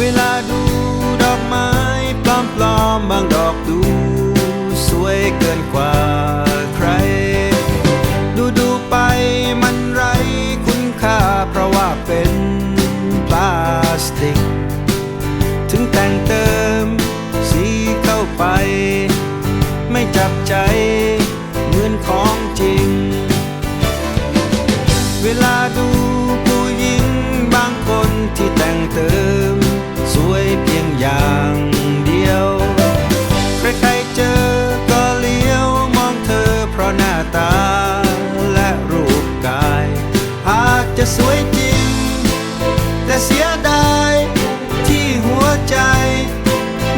เวลาดูดอกไม้ปลอมปลอมบางดอกดู สวยเกินกว่าใคร ดูดูไปมันไรคุณค่าเพราะว่าเป็นพลาสติก ถึงแต่งเติมสีเข้าไป ไม่จับใจเหมือนของจริง เวลาดูผู้หญิงบางคนที่แต่งเติม อย่างเดียว ใครๆเจอก็เลี้ยวมองเธอเพราะหน้าตาและรูปกาย อาจจะสวยจริง แต่เสียดายที่หัวใจ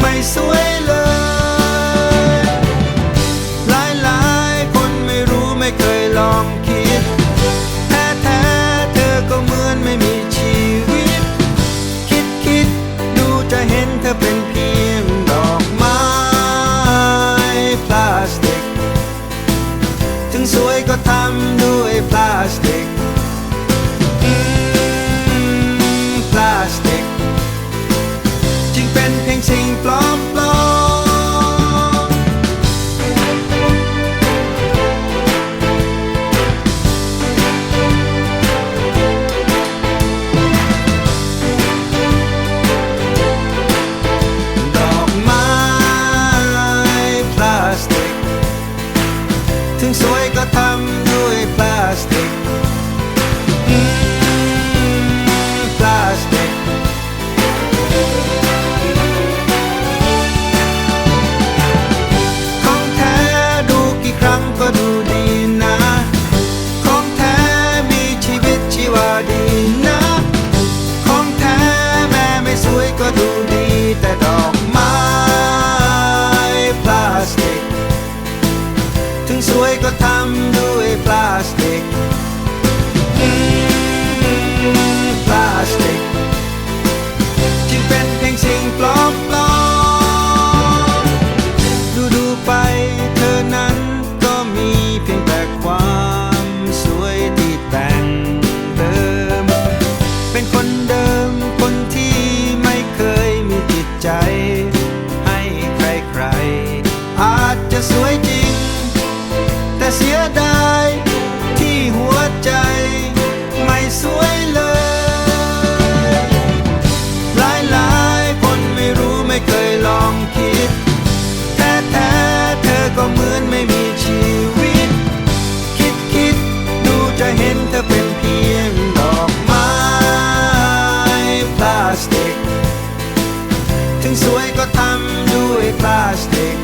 ไม่สวยเลยหลายหลายๆคนไม่รู้ไม่เคยลอง จะเห็นเธอเป็นเพียงดอกไม้พลาสติก ถึงสวยก็ทำด้วยพลาสติกอืมพลาสติก จึงเป็นเพียงสิ่งปลอมปลอม วยก็ทำด้วย เสียดายที่หัวใจไม่สวยเลยหลายหลายคนไม่รู้ไม่เคยลองคิด แท้แท้เธอก็เหมือนไม่มีชีวิต คิดคิดดูจะเห็นเธอเป็นเพียงดอกไม้พลาสติก ถึงสวยก็ทำด้วยพลาสติก